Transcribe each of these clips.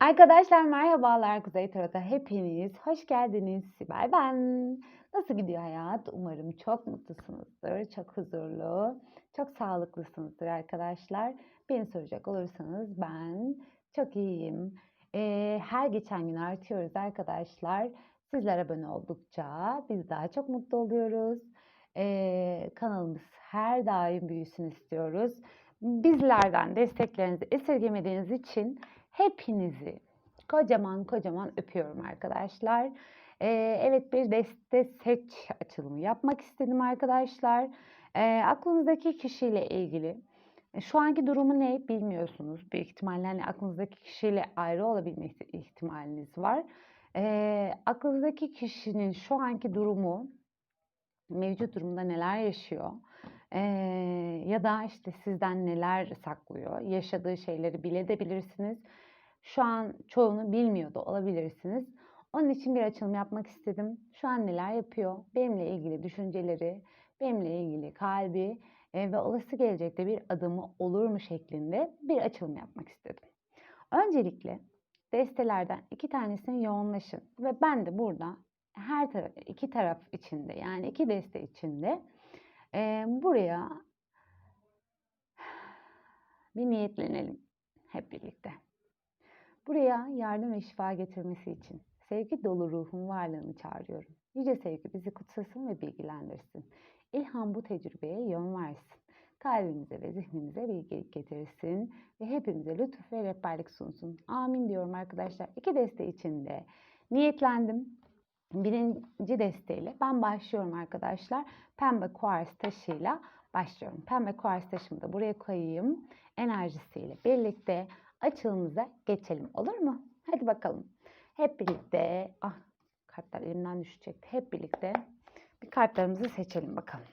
Arkadaşlar merhabalar Kuzey Tarot'a hepiniz hoş geldiniz. Sibel ben. Nasıl gidiyor hayat? Umarım çok mutlusunuzdur, çok huzurlu, çok sağlıklısınızdır arkadaşlar. Beni soracak olursanız ben çok iyiyim. Ee, her geçen gün artıyoruz arkadaşlar. Sizler abone oldukça biz daha çok mutlu oluyoruz. Ee, kanalımız her daim büyüsün istiyoruz. Bizlerden desteklerinizi esirgemediğiniz için Hepinizi kocaman kocaman öpüyorum arkadaşlar. Ee, evet bir deste seç açılımı yapmak istedim arkadaşlar. Ee, aklınızdaki kişiyle ilgili şu anki durumu ne bilmiyorsunuz. Büyük ihtimalle hani aklınızdaki kişiyle ayrı olabilme ihtimaliniz var. Ee, aklınızdaki kişinin şu anki durumu, mevcut durumda neler yaşıyor? Ee, ya da işte sizden neler saklıyor? Yaşadığı şeyleri bilebilirsiniz şu an çoğunu bilmiyor da olabilirsiniz. Onun için bir açılım yapmak istedim. Şu an neler yapıyor? Benimle ilgili düşünceleri, benimle ilgili kalbi e, ve olası gelecekte bir adımı olur mu şeklinde bir açılım yapmak istedim. Öncelikle destelerden iki tanesini yoğunlaşın ve ben de burada her taraf, iki taraf içinde yani iki deste içinde e, buraya bir niyetlenelim hep birlikte. Buraya yardım ve şifa getirmesi için sevgi dolu ruhun varlığını çağırıyorum. Yüce sevgi bizi kutsasın ve bilgilendirsin. İlham bu tecrübeye yön versin. Kalbimize ve zihnimize bilgelik getirsin ve hepimize lütuf ve rehberlik sunsun. Amin diyorum arkadaşlar. İki deste içinde niyetlendim. Birinci desteğiyle ben başlıyorum arkadaşlar. Pembe kuars taşıyla başlıyorum. Pembe kuars taşımı da buraya koyayım. Enerjisiyle birlikte açılımıza geçelim. Olur mu? Hadi bakalım. Hep birlikte ah kartlar elimden düşecekti. Hep birlikte bir kartlarımızı seçelim bakalım.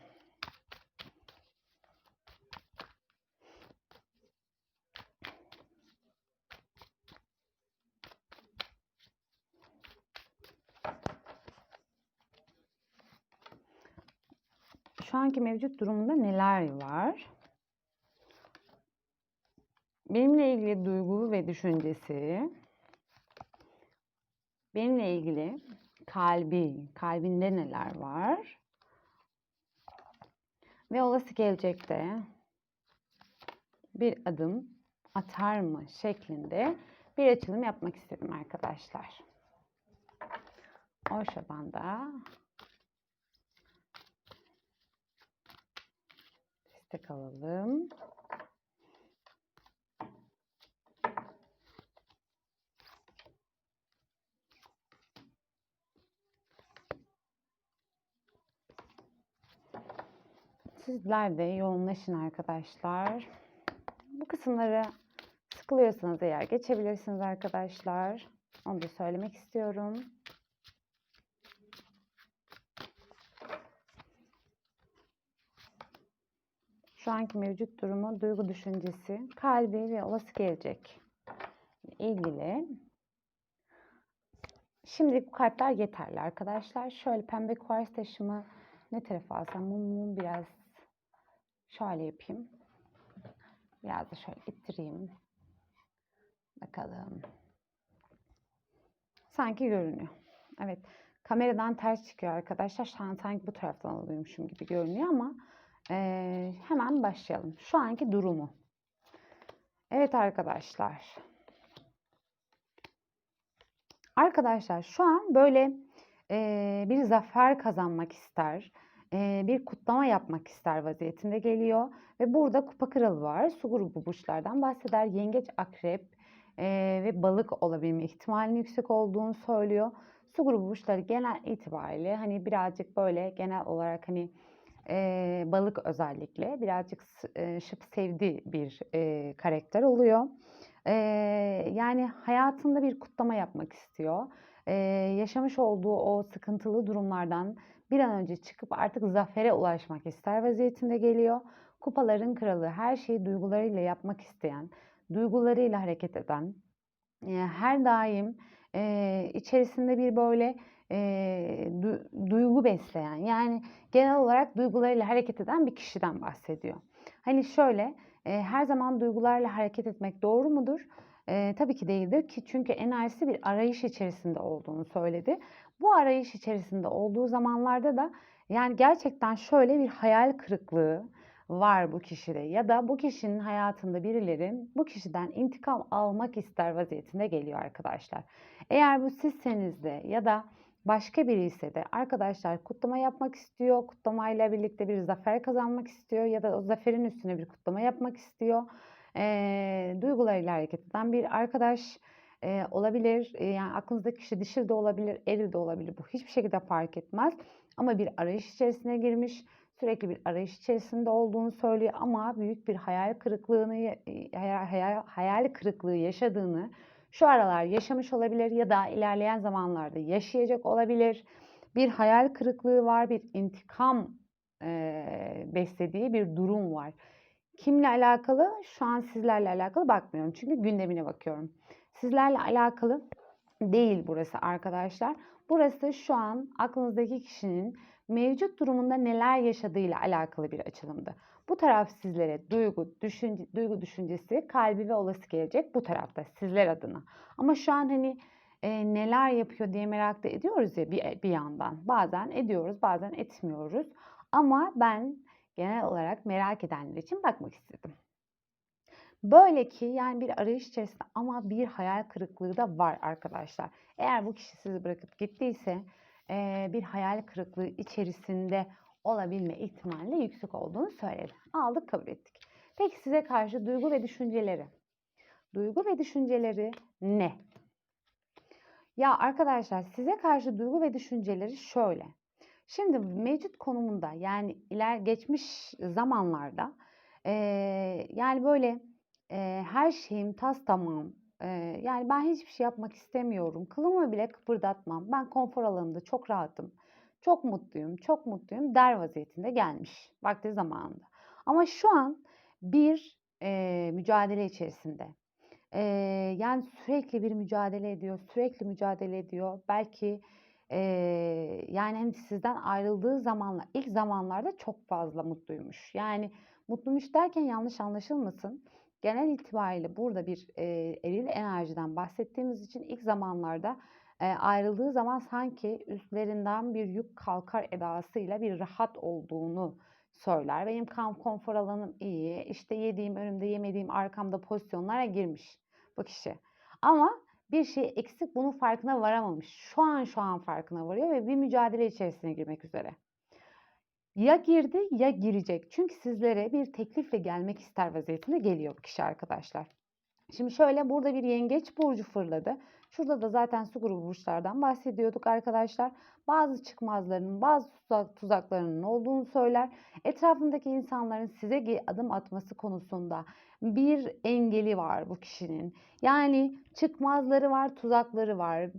Şu anki mevcut durumunda neler var? Benimle ilgili duygu ve düşüncesi, benimle ilgili kalbi, kalbinde neler var ve olası gelecekte bir adım atar mı şeklinde bir açılım yapmak istedim arkadaşlar. O şabanda destek alalım. Sizler de yoğunlaşın arkadaşlar. Bu kısımları sıkılıyorsanız eğer geçebilirsiniz arkadaşlar. Onu da söylemek istiyorum. Şu anki mevcut durumu, duygu düşüncesi, kalbi ve olası gelecek ilgili. Şimdi bu kartlar yeterli arkadaşlar. Şöyle pembe kuvars taşımı ne tarafa alsam mumu biraz Şöyle yapayım. Biraz da şöyle ittireyim. Bakalım. Sanki görünüyor. Evet. Kameradan ters çıkıyor arkadaşlar. Şu an sanki bu taraftan alıyormuşum gibi görünüyor ama e, hemen başlayalım. Şu anki durumu. Evet arkadaşlar. Arkadaşlar şu an böyle e, bir zafer kazanmak ister bir kutlama yapmak ister vaziyetinde geliyor. Ve burada kupa kralı var. Su grubu burçlardan bahseder. Yengeç, akrep ve balık olabilme ihtimalinin yüksek olduğunu söylüyor. Su grubu burçları genel itibariyle hani birazcık böyle genel olarak hani e, balık özellikle birazcık e, şıp sevdiği bir e, karakter oluyor. E, yani hayatında bir kutlama yapmak istiyor. E, yaşamış olduğu o sıkıntılı durumlardan bir an önce çıkıp artık zafere ulaşmak ister vaziyetinde geliyor. Kupaların kralı her şeyi duygularıyla yapmak isteyen, duygularıyla hareket eden, e, her daim e, içerisinde bir böyle e, du, duygu besleyen yani genel olarak duygularıyla hareket eden bir kişiden bahsediyor. Hani şöyle e, her zaman duygularla hareket etmek doğru mudur? Eee, tabii ki değildir ki çünkü enerjisi bir arayış içerisinde olduğunu söyledi. Bu arayış içerisinde olduğu zamanlarda da yani gerçekten şöyle bir hayal kırıklığı var bu kişide ya da bu kişinin hayatında birileri bu kişiden intikam almak ister vaziyetinde geliyor arkadaşlar. Eğer bu sizseniz de ya da başka biri ise de arkadaşlar kutlama yapmak istiyor, kutlamayla birlikte bir zafer kazanmak istiyor ya da o zaferin üstüne bir kutlama yapmak istiyor. Eee, duygularıyla hareket eden bir arkadaş eee, olabilir. Eee, yani aklınızdaki kişi dişil de olabilir, eril de olabilir. Bu hiçbir şekilde fark etmez. Ama bir arayış içerisine girmiş, sürekli bir arayış içerisinde olduğunu söylüyor ama büyük bir hayal kırıklığını ya- hayal, hayal, hayal kırıklığı yaşadığını şu aralar yaşamış olabilir ya da ilerleyen zamanlarda yaşayacak olabilir. Bir hayal kırıklığı var, bir intikam eee, beslediği bir durum var. Kimle alakalı? Şu an sizlerle alakalı bakmıyorum. Çünkü gündemine bakıyorum. Sizlerle alakalı değil burası arkadaşlar. Burası şu an aklınızdaki kişinin mevcut durumunda neler yaşadığıyla alakalı bir açılımdı. Bu taraf sizlere duygu, düşünce, duygu düşüncesi, kalbi ve olası gelecek bu tarafta sizler adına. Ama şu an hani e, neler yapıyor diye merak da ediyoruz ya bir, bir yandan. Bazen ediyoruz, bazen etmiyoruz. Ama ben genel olarak merak edenler için bakmak istedim. Böyle ki yani bir arayış içerisinde ama bir hayal kırıklığı da var arkadaşlar. Eğer bu kişi sizi bırakıp gittiyse bir hayal kırıklığı içerisinde olabilme ihtimali yüksek olduğunu söyledi. Aldık kabul ettik. Peki size karşı duygu ve düşünceleri. Duygu ve düşünceleri ne? Ya arkadaşlar size karşı duygu ve düşünceleri şöyle. Şimdi mevcut konumunda yani iler geçmiş zamanlarda eee, yani böyle eee, her şeyim tas tamam. Eee, yani ben hiçbir şey yapmak istemiyorum. Kılımı bile kıpırdatmam. Ben konfor alanımda çok rahatım. Çok mutluyum, çok mutluyum der vaziyetinde gelmiş vakti zamanında. Ama şu an bir eee, mücadele içerisinde. Eee, yani sürekli bir mücadele ediyor, sürekli mücadele ediyor. Belki Eee, yani, hani, sizden ayrıldığı zamanlar ilk zamanlarda çok fazla mutluymuş. Yani, mutluymuş derken yanlış anlaşılmasın. Genel itibariyle burada bir, eee, eril enerjiden bahsettiğimiz için ilk zamanlarda, eee, ayrıldığı zaman sanki üstlerinden bir yük kalkar edasıyla bir rahat olduğunu söyler. Benim kam konfor alanım iyi, işte, yediğim önümde, yemediğim arkamda pozisyonlara girmiş bu kişi. Ama bir şey eksik bunun farkına varamamış. Şu an şu an farkına varıyor ve bir mücadele içerisine girmek üzere. Ya girdi ya girecek. Çünkü sizlere bir teklifle gelmek ister vaziyetinde geliyor kişi arkadaşlar. Şimdi şöyle burada bir yengeç burcu fırladı. Şurada da zaten su grubu burçlardan bahsediyorduk arkadaşlar. Bazı çıkmazlarının, bazı tuzak, tuzaklarının olduğunu söyler. Etrafındaki insanların size adım atması konusunda bir engeli var bu kişinin. Yani çıkmazları var, tuzakları var.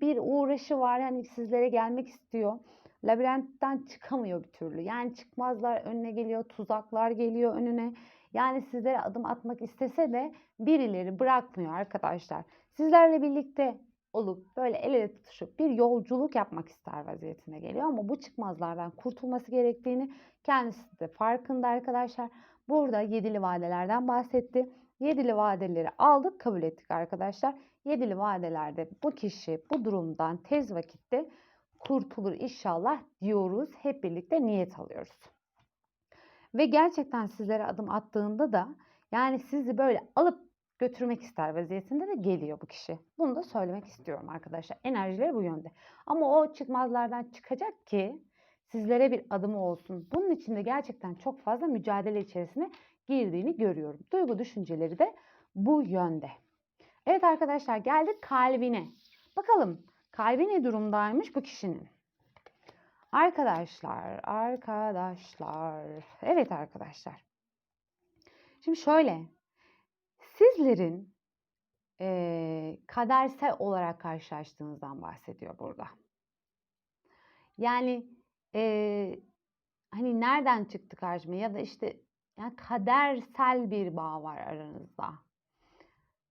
Bir uğraşı var. Yani sizlere gelmek istiyor. Labirentten çıkamıyor bir türlü. Yani çıkmazlar önüne geliyor, tuzaklar geliyor önüne. Yani sizlere adım atmak istese de birileri bırakmıyor arkadaşlar. Sizlerle birlikte olup böyle el ele tutuşup bir yolculuk yapmak ister vaziyetine geliyor ama bu çıkmazlardan kurtulması gerektiğini kendisi de farkında arkadaşlar. Burada yedili vadelerden bahsetti. Yedili vadeleri aldık kabul ettik arkadaşlar. Yedili vadelerde bu kişi bu durumdan tez vakitte kurtulur inşallah diyoruz. Hep birlikte niyet alıyoruz. Ve gerçekten sizlere adım attığında da yani sizi böyle alıp götürmek ister vaziyetinde de geliyor bu kişi. Bunu da söylemek istiyorum arkadaşlar. Enerjileri bu yönde. Ama o çıkmazlardan çıkacak ki sizlere bir adımı olsun. Bunun için de gerçekten çok fazla mücadele içerisine girdiğini görüyorum. Duygu düşünceleri de bu yönde. Evet arkadaşlar geldik kalbine. Bakalım kalbi ne durumdaymış bu kişinin? Arkadaşlar, arkadaşlar. Evet arkadaşlar. Şimdi şöyle. Sizlerin e, kadersel olarak karşılaştığınızdan bahsediyor burada. Yani e, hani nereden çıktı karşıma ya da işte yani kadersel bir bağ var aranızda.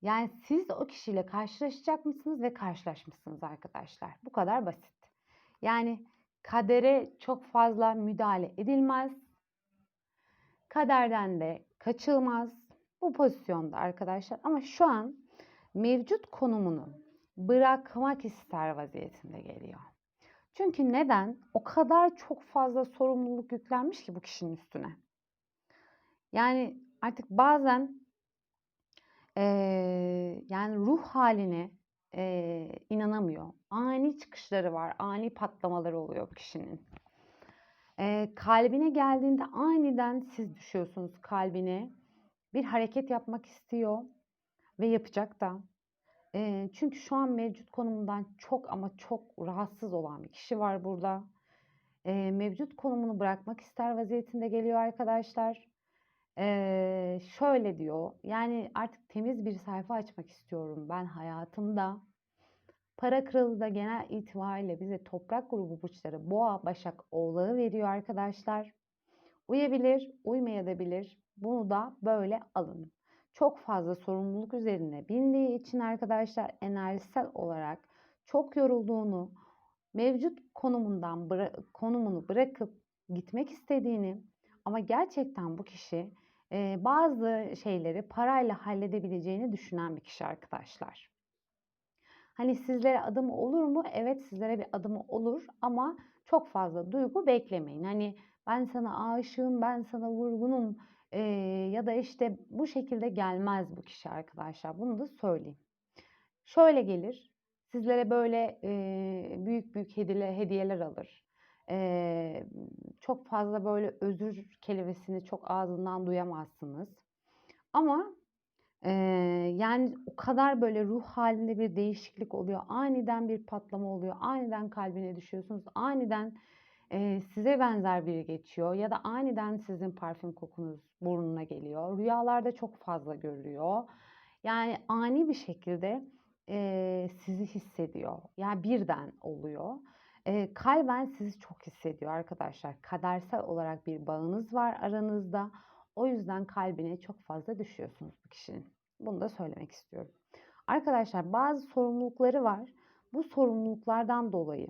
Yani siz o kişiyle karşılaşacak mısınız ve karşılaşmışsınız arkadaşlar. Bu kadar basit. Yani kadere çok fazla müdahale edilmez. Kaderden de kaçılmaz. Bu pozisyonda arkadaşlar. Ama şu an mevcut konumunu bırakmak ister vaziyetinde geliyor. Çünkü neden? O kadar çok fazla sorumluluk yüklenmiş ki bu kişinin üstüne. Yani artık bazen eee, yani ruh haline eee, inanamıyor. Ani çıkışları var, ani patlamaları oluyor kişinin. Eee, kalbine geldiğinde aniden siz düşüyorsunuz kalbine. Bir hareket yapmak istiyor ve yapacak da. Eee, çünkü şu an mevcut konumundan çok ama çok rahatsız olan bir kişi var burada. Eee, mevcut konumunu bırakmak ister vaziyetinde geliyor arkadaşlar. Eee, şöyle diyor, yani artık temiz bir sayfa açmak istiyorum ben hayatımda. Para kralı da genel itibariyle bize toprak grubu burçları boğa, başak, oğlağı veriyor arkadaşlar. Uyabilir, uymayabilir. Bunu da böyle alın. Çok fazla sorumluluk üzerine bindiği için arkadaşlar enerjisel olarak çok yorulduğunu, mevcut konumundan bıra- konumunu bırakıp gitmek istediğini ama gerçekten bu kişi e, bazı şeyleri parayla halledebileceğini düşünen bir kişi arkadaşlar. Hani sizlere adımı olur mu? Evet sizlere bir adımı olur ama çok fazla duygu beklemeyin. Hani ben sana aşığım, ben sana vurgunum eee, ya da işte bu şekilde gelmez bu kişi arkadaşlar. Bunu da söyleyeyim. Şöyle gelir. Sizlere böyle eee, büyük büyük hediyeler alır. Eee, çok fazla böyle özür kelimesini çok ağzından duyamazsınız. Ama Eee, yani o kadar böyle ruh halinde bir değişiklik oluyor. Aniden bir patlama oluyor. Aniden kalbine düşüyorsunuz. Aniden eee, size benzer biri geçiyor ya da aniden sizin parfüm kokunuz burnuna geliyor. Rüyalarda çok fazla görülüyor. Yani ani bir şekilde eee, sizi hissediyor. Yani birden oluyor. Eee, kalben sizi çok hissediyor arkadaşlar. Kadersel olarak bir bağınız var aranızda. O yüzden kalbine çok fazla düşüyorsunuz bu kişinin. Bunu da söylemek istiyorum. Arkadaşlar bazı sorumlulukları var. Bu sorumluluklardan dolayı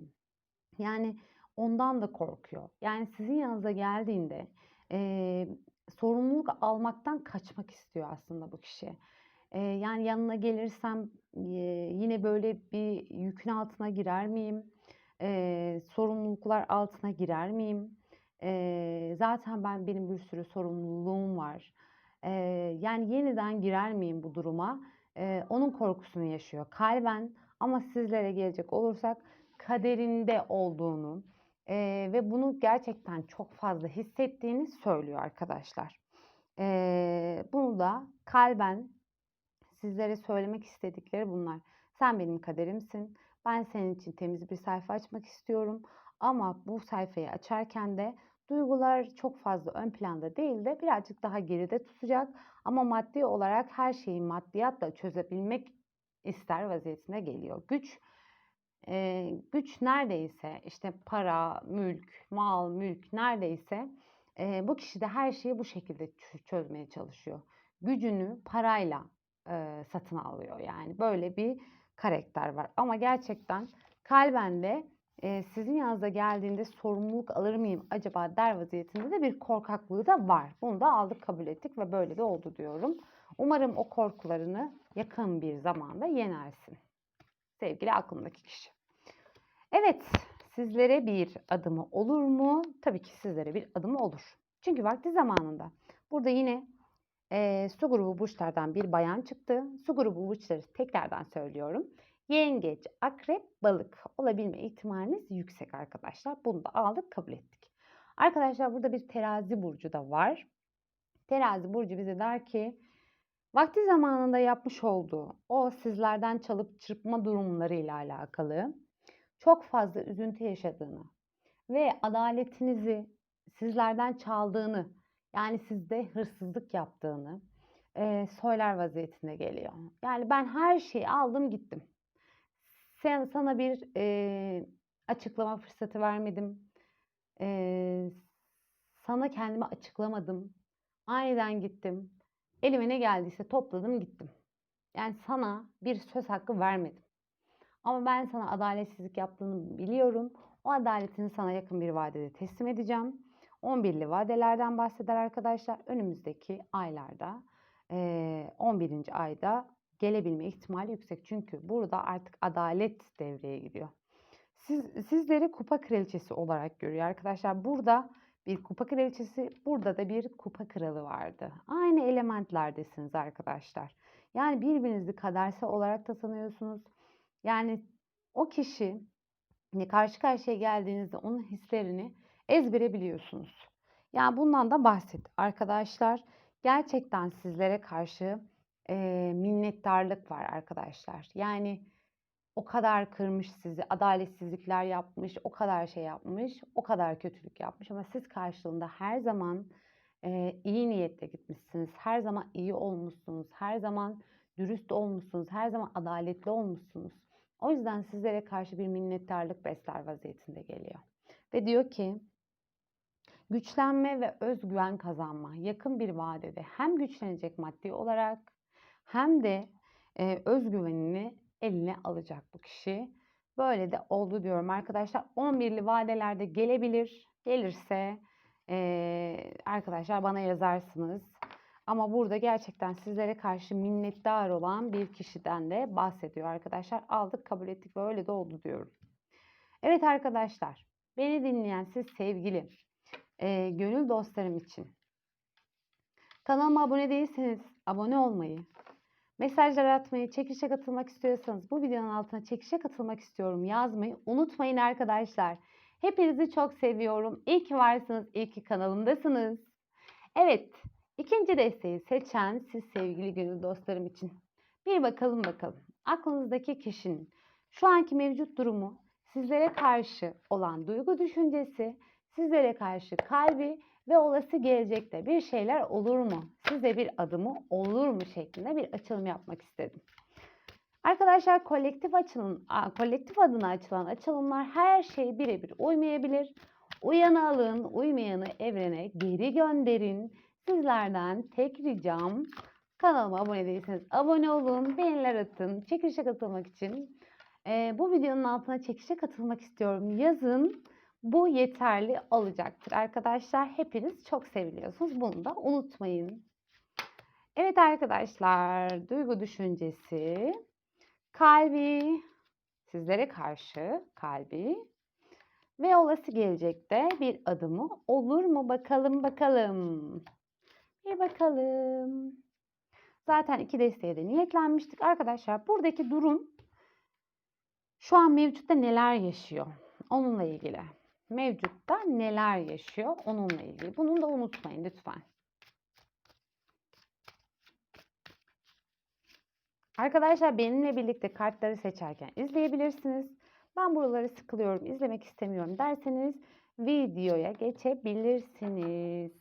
yani ondan da korkuyor. Yani sizin yanınıza geldiğinde eee, sorumluluk almaktan kaçmak istiyor aslında bu kişi. Eee, yani yanına gelirsem eee, yine böyle bir yükün altına girer miyim? Eee, sorumluluklar altına girer miyim? Eee, zaten ben benim bir sürü sorumluluğum var. Eee, yani yeniden girer miyim bu duruma? Eee, onun korkusunu yaşıyor kalben ama sizlere gelecek olursak kaderinde olduğunu eee, ve bunu gerçekten çok fazla hissettiğini söylüyor arkadaşlar. Eee, bunu da kalben sizlere söylemek istedikleri bunlar. Sen benim kaderimsin. Ben senin için temiz bir sayfa açmak istiyorum. Ama bu sayfayı açarken de duygular çok fazla ön planda değil de birazcık daha geride tutacak. Ama maddi olarak her şeyi maddiyatla çözebilmek ister vaziyetine geliyor. Güç e, güç neredeyse işte para, mülk, mal, mülk neredeyse e, bu kişi de her şeyi bu şekilde çözmeye çalışıyor. Gücünü parayla e, satın alıyor yani böyle bir karakter var. Ama gerçekten kalben de e, sizin yanınıza geldiğinde sorumluluk alır mıyım acaba der vaziyetinde de bir korkaklığı da var. Bunu da aldık kabul ettik ve böyle de oldu diyorum. Umarım o korkularını yakın bir zamanda yenersin. Sevgili aklımdaki kişi. Evet, sizlere bir adımı olur mu? Tabii ki sizlere bir adımı olur. Çünkü vakti zamanında. Burada yine eee, su grubu burçlardan bir bayan çıktı. Su grubu burçları tekrardan söylüyorum. Yengeç, akrep, balık olabilme ihtimaliniz yüksek arkadaşlar. Bunu da aldık kabul ettik. Arkadaşlar burada bir terazi burcu da var. Terazi burcu bize der ki vakti zamanında yapmış olduğu o sizlerden çalıp çırpma durumlarıyla alakalı çok fazla üzüntü yaşadığını ve adaletinizi sizlerden çaldığını yani sizde hırsızlık yaptığını eee, söyler vaziyetine geliyor. Yani ben her şeyi aldım gittim. Sen sana bir eee, açıklama fırsatı vermedim. Eee, sana kendimi açıklamadım. Aniden gittim. Elime ne geldiyse topladım gittim. Yani sana bir söz hakkı vermedim. Ama ben sana adaletsizlik yaptığını biliyorum. O adaletini sana yakın bir vadede teslim edeceğim. 11'li vadelerden bahseder arkadaşlar. Önümüzdeki aylarda eee, 11. ayda gelebilme ihtimali yüksek. Çünkü burada artık adalet devreye giriyor. Siz, sizleri kupa kraliçesi olarak görüyor arkadaşlar. Burada bir kupa kraliçesi, burada da bir kupa kralı vardı. Aynı elementlerdesiniz arkadaşlar. Yani birbirinizi kadersel olarak da tanıyorsunuz. Yani o kişi karşı karşıya geldiğinizde onun hislerini ezbere biliyorsunuz. Yani bundan da bahset arkadaşlar. Gerçekten sizlere karşı e, minnettarlık var arkadaşlar. Yani o kadar kırmış sizi, adaletsizlikler yapmış, o kadar şey yapmış, o kadar kötülük yapmış ama siz karşılığında her zaman e, iyi niyetle gitmişsiniz. Her zaman iyi olmuşsunuz. Her zaman dürüst olmuşsunuz. Her zaman adaletli olmuşsunuz. O yüzden sizlere karşı bir minnettarlık besler vaziyetinde geliyor. Ve diyor ki güçlenme ve özgüven kazanma yakın bir vadede hem güçlenecek maddi olarak hem de e, özgüvenini eline alacak bu kişi. Böyle de oldu diyorum arkadaşlar. 11'li vadelerde gelebilir. Gelirse e, arkadaşlar bana yazarsınız. Ama burada gerçekten sizlere karşı minnettar olan bir kişiden de bahsediyor arkadaşlar. Aldık kabul ettik ve öyle de oldu diyorum. Evet arkadaşlar beni dinleyen siz sevgili e, gönül dostlarım için kanalıma abone değilseniz abone olmayı, mesajlar atmayı, çekişe katılmak istiyorsanız bu videonun altına çekişe katılmak istiyorum yazmayı unutmayın arkadaşlar. Hepinizi çok seviyorum. İyi ki varsınız, iyi ki kanalımdasınız. Evet, ikinci desteği seçen siz sevgili gönül dostlarım için. Bir bakalım bakalım. Aklınızdaki kişinin şu anki mevcut durumu, sizlere karşı olan duygu düşüncesi, sizlere karşı kalbi ve olası gelecekte bir şeyler olur mu? Size bir adımı olur mu şeklinde bir açılım yapmak istedim. Arkadaşlar kolektif açılım, kolektif adına açılan açılımlar her şey birebir uymayabilir. Uyanı alın, uymayanı evrene geri gönderin. Sizlerden tek ricam kanalıma abone değilseniz abone olun, beğeniler atın. Çekilişe katılmak için e, bu videonun altına çekişe katılmak istiyorum. Yazın. Bu yeterli olacaktır arkadaşlar. Hepiniz çok seviliyorsunuz. Bunu da unutmayın. Evet arkadaşlar, duygu düşüncesi, kalbi, sizlere karşı kalbi ve olası gelecekte bir adımı olur mu bakalım bakalım. Bir bakalım. Zaten iki desteğe de niyetlenmiştik. Arkadaşlar buradaki durum şu an mevcutta neler yaşıyor? Onunla ilgili mevcutta neler yaşıyor onunla ilgili. Bunu da unutmayın lütfen. Arkadaşlar benimle birlikte kartları seçerken izleyebilirsiniz. Ben buraları sıkılıyorum, izlemek istemiyorum derseniz videoya geçebilirsiniz.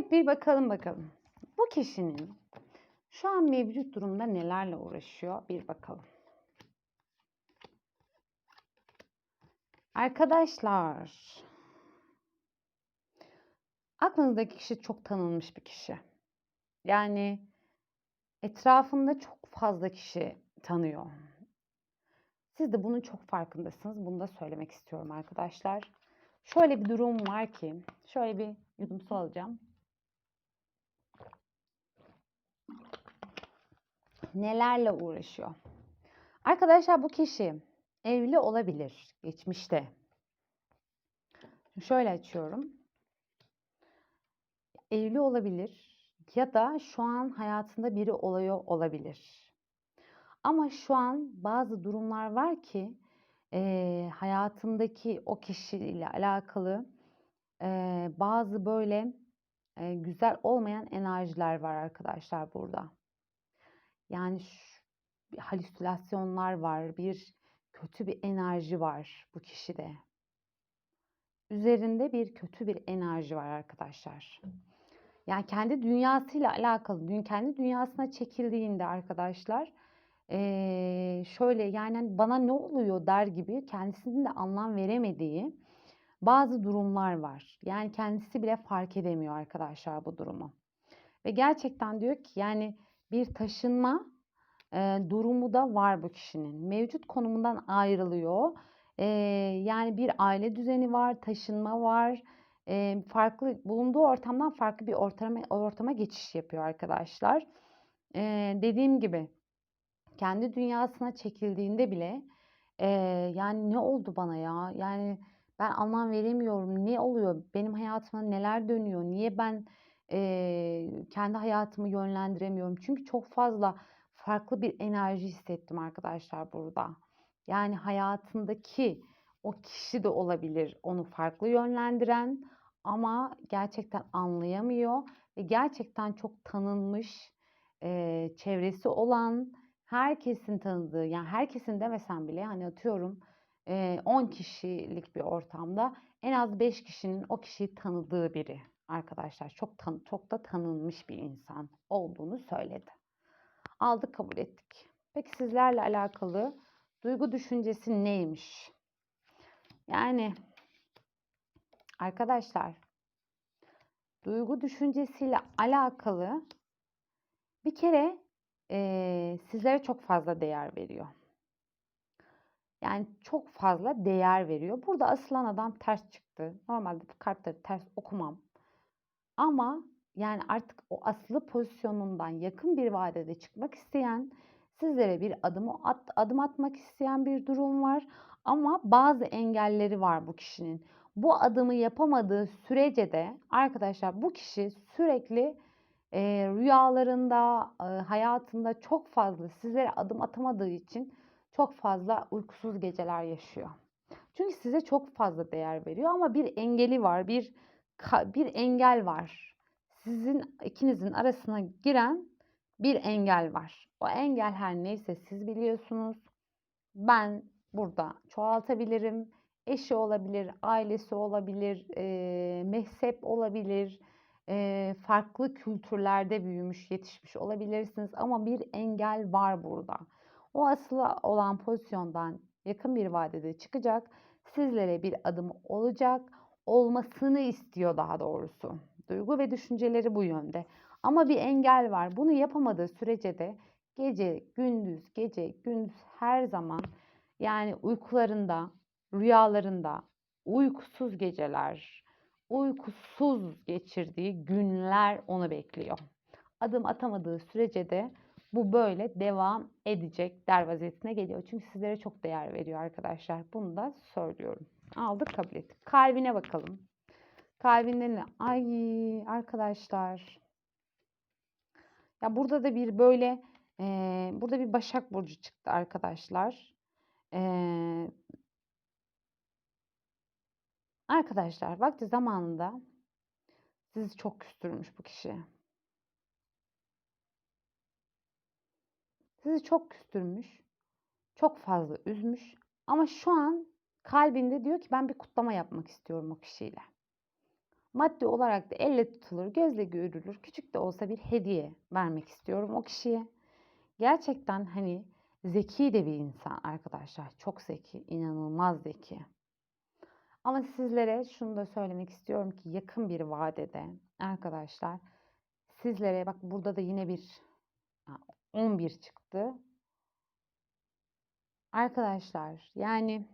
Evet bir bakalım bakalım. Bu kişinin şu an mevcut durumda nelerle uğraşıyor bir bakalım. Arkadaşlar aklınızdaki kişi çok tanınmış bir kişi. Yani etrafında çok fazla kişi tanıyor. Siz de bunun çok farkındasınız. Bunu da söylemek istiyorum arkadaşlar. Şöyle bir durum var ki, şöyle bir yudum su alacağım. Nelerle uğraşıyor? Arkadaşlar bu kişi evli olabilir geçmişte. Şöyle açıyorum. Evli olabilir ya da şu an hayatında biri oluyor olabilir. Ama şu an bazı durumlar var ki e, hayatındaki o kişiyle alakalı e, bazı böyle e, güzel olmayan enerjiler var arkadaşlar burada. Yani halüsinasyonlar var, bir kötü bir enerji var bu kişide. Üzerinde bir kötü bir enerji var arkadaşlar. Yani kendi dünyasıyla alakalı, dün kendi dünyasına çekildiğinde arkadaşlar ee, şöyle yani hani bana ne oluyor der gibi kendisinin de anlam veremediği bazı durumlar var. Yani kendisi bile fark edemiyor arkadaşlar bu durumu. Ve gerçekten diyor ki yani bir taşınma e, durumu da var bu kişinin. Mevcut konumundan ayrılıyor. E, yani bir aile düzeni var, taşınma var. E, farklı bulunduğu ortamdan farklı bir ortama, ortama geçiş yapıyor arkadaşlar. E, dediğim gibi kendi dünyasına çekildiğinde bile e, yani ne oldu bana ya? Yani ben anlam veremiyorum. Ne oluyor? Benim hayatıma neler dönüyor? Niye ben e, kendi hayatımı yönlendiremiyorum? Çünkü çok fazla farklı bir enerji hissettim arkadaşlar burada. Yani hayatındaki o kişi de olabilir onu farklı yönlendiren ama gerçekten anlayamıyor ve gerçekten çok tanınmış e, çevresi olan herkesin tanıdığı yani herkesin demesem bile hani atıyorum e, 10 kişilik bir ortamda en az 5 kişinin o kişiyi tanıdığı biri arkadaşlar çok tan çok da tanınmış bir insan olduğunu söyledi. Aldık kabul ettik. Peki sizlerle alakalı duygu düşüncesi neymiş? Yani arkadaşlar duygu düşüncesiyle alakalı bir kere e, sizlere çok fazla değer veriyor. Yani çok fazla değer veriyor. Burada asılan adam ters çıktı. Normalde kartları ters okumam. Ama yani artık o aslı pozisyonundan yakın bir vadede çıkmak isteyen, sizlere bir adım at, adım atmak isteyen bir durum var. Ama bazı engelleri var bu kişinin. Bu adımı yapamadığı sürece de arkadaşlar bu kişi sürekli e, rüyalarında, e, hayatında çok fazla sizlere adım atamadığı için çok fazla uykusuz geceler yaşıyor. Çünkü size çok fazla değer veriyor ama bir engeli var, bir bir engel var. Sizin ikinizin arasına giren bir engel var. O engel her neyse siz biliyorsunuz. Ben burada çoğaltabilirim. Eşi olabilir, ailesi olabilir, e, mezhep olabilir, e, farklı kültürlerde büyümüş, yetişmiş olabilirsiniz ama bir engel var burada. O asıl olan pozisyondan yakın bir vadede çıkacak. Sizlere bir adım olacak. Olmasını istiyor daha doğrusu. Duygu ve düşünceleri bu yönde. Ama bir engel var. Bunu yapamadığı sürece de gece, gündüz, gece, gündüz her zaman yani uykularında, rüyalarında, uykusuz geceler, uykusuz geçirdiği günler onu bekliyor. Adım atamadığı sürece de bu böyle devam edecek der vaziyetine geliyor. Çünkü sizlere çok değer veriyor arkadaşlar. Bunu da söylüyorum. Aldık kabul ettik. Kalbine bakalım. Kalbinde ne? Ay arkadaşlar. Ya burada da bir böyle e, burada bir Başak Burcu çıktı arkadaşlar. E, arkadaşlar vakti zamanında sizi çok küstürmüş bu kişi. Sizi çok küstürmüş. Çok fazla üzmüş. Ama şu an kalbinde diyor ki ben bir kutlama yapmak istiyorum o kişiyle. Maddi olarak da elle tutulur, gözle görülür, küçük de olsa bir hediye vermek istiyorum o kişiye. Gerçekten hani zeki de bir insan arkadaşlar. Çok zeki, inanılmaz zeki. Ama sizlere şunu da söylemek istiyorum ki yakın bir vadede arkadaşlar sizlere bak burada da yine bir 11 çıktı. Arkadaşlar yani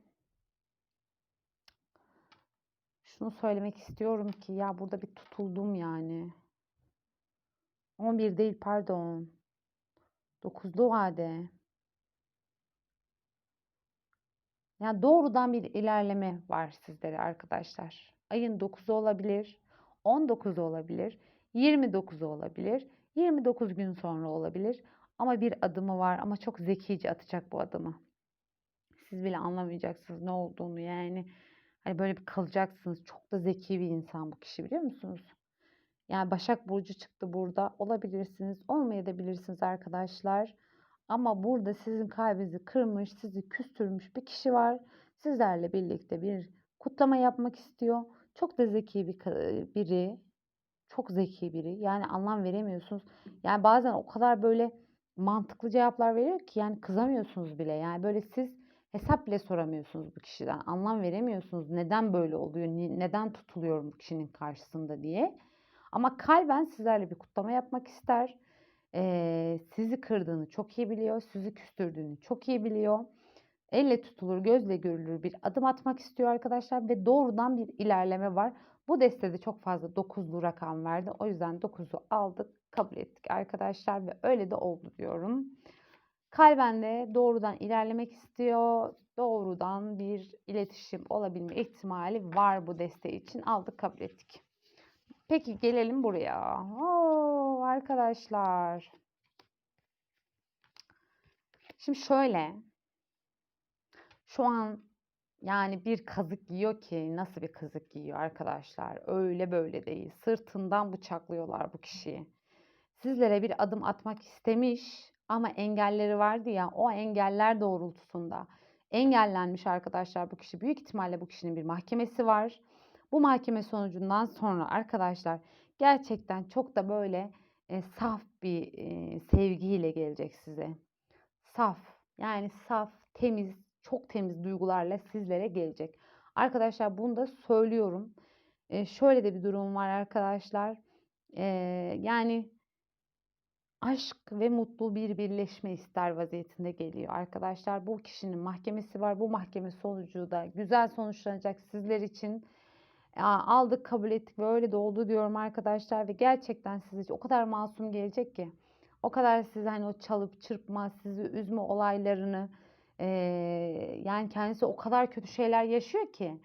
şunu söylemek istiyorum ki ya burada bir tutuldum yani. 11 değil pardon. 9'lu vade. Yani doğrudan bir ilerleme var sizlere arkadaşlar. Ayın 9'u olabilir, 19'u olabilir, 29'u olabilir, 29 gün sonra olabilir. Ama bir adımı var ama çok zekice atacak bu adımı. Siz bile anlamayacaksınız ne olduğunu yani. Hani böyle bir kalacaksınız. Çok da zeki bir insan bu kişi biliyor musunuz? Yani Başak Burcu çıktı burada. Olabilirsiniz, olmayabilirsiniz arkadaşlar. Ama burada sizin kalbinizi kırmış, sizi küstürmüş bir kişi var. Sizlerle birlikte bir kutlama yapmak istiyor. Çok da zeki bir biri. Çok zeki biri. Yani anlam veremiyorsunuz. Yani bazen o kadar böyle mantıklı cevaplar veriyor ki yani kızamıyorsunuz bile. Yani böyle siz hesap bile soramıyorsunuz bu kişiden. Anlam veremiyorsunuz. Neden böyle oluyor? Neden tutuluyorum bu kişinin karşısında diye. Ama kalben sizlerle bir kutlama yapmak ister. Ee, sizi kırdığını çok iyi biliyor. Sizi küstürdüğünü çok iyi biliyor. Elle tutulur, gözle görülür bir adım atmak istiyor arkadaşlar ve doğrudan bir ilerleme var. Bu destede çok fazla 9'lu rakam verdi. O yüzden 9'u aldık, kabul ettik arkadaşlar ve öyle de oldu diyorum. Kalben de doğrudan ilerlemek istiyor. Doğrudan bir iletişim olabilme ihtimali var bu deste için. Aldık, kabul ettik. Peki gelelim buraya. Oo, arkadaşlar. Şimdi şöyle. Şu an yani bir kazık yiyor ki nasıl bir kazık yiyor arkadaşlar? Öyle böyle değil. Sırtından bıçaklıyorlar bu kişiyi. Sizlere bir adım atmak istemiş ama engelleri vardı ya o engeller doğrultusunda engellenmiş arkadaşlar bu kişi. Büyük ihtimalle bu kişinin bir mahkemesi var. Bu mahkeme sonucundan sonra arkadaşlar gerçekten çok da böyle e, saf bir e, sevgiyle gelecek size. Saf yani saf, temiz, çok temiz duygularla sizlere gelecek. Arkadaşlar bunu da söylüyorum. E, şöyle de bir durum var arkadaşlar. E, yani aşk ve mutlu bir birleşme ister vaziyetinde geliyor arkadaşlar. Bu kişinin mahkemesi var. Bu mahkeme sonucu da güzel sonuçlanacak sizler için. Aa, aldık kabul ettik ve öyle de oldu diyorum arkadaşlar ve gerçekten size o kadar masum gelecek ki o kadar size hani o çalıp çırpma sizi üzme olaylarını eee, yani kendisi o kadar kötü şeyler yaşıyor ki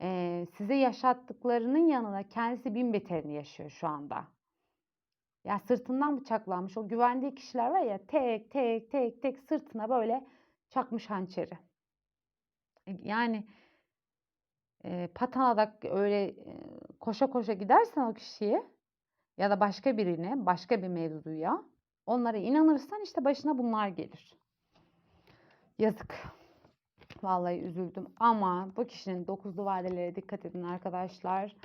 eee, size yaşattıklarının yanına kendisi bin beterini yaşıyor şu anda. Ya sırtından bıçaklanmış o güvendiği kişiler var ya tek tek tek tek sırtına böyle çakmış hançeri. E, Yani e, patanada öyle e, koşa koşa gidersen o kişiye ya da başka birine, başka bir mevzuya onlara inanırsan işte başına bunlar gelir. Yazık. Vallahi üzüldüm ama bu kişinin dokuzlu vadelere dikkat edin arkadaşlar.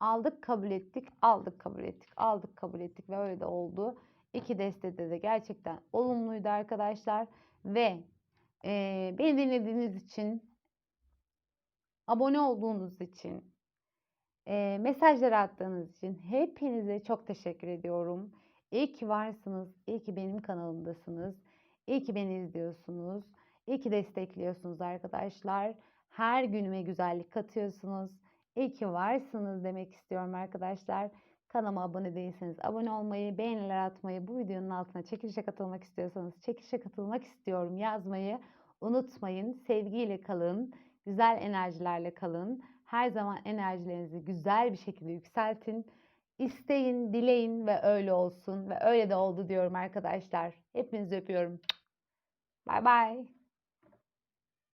Aldık kabul ettik, aldık kabul ettik, aldık kabul ettik ve öyle de oldu. İki destede de gerçekten olumluydu arkadaşlar. Ve e, beni dinlediğiniz için, abone olduğunuz için, e, mesajlar attığınız için hepinize çok teşekkür ediyorum. İyi ki varsınız, iyi ki benim kanalımdasınız, iyi ki beni izliyorsunuz, iyi ki destekliyorsunuz arkadaşlar. Her günüme güzellik katıyorsunuz. İyi ki varsınız demek istiyorum arkadaşlar. Kanalıma abone değilseniz abone olmayı, beğeniler atmayı, bu videonun altına çekilişe katılmak istiyorsanız çekilişe katılmak istiyorum yazmayı unutmayın. Sevgiyle kalın, güzel enerjilerle kalın. Her zaman enerjilerinizi güzel bir şekilde yükseltin. İsteyin, dileyin ve öyle olsun ve öyle de oldu diyorum arkadaşlar. Hepinizi öpüyorum. Bay bay.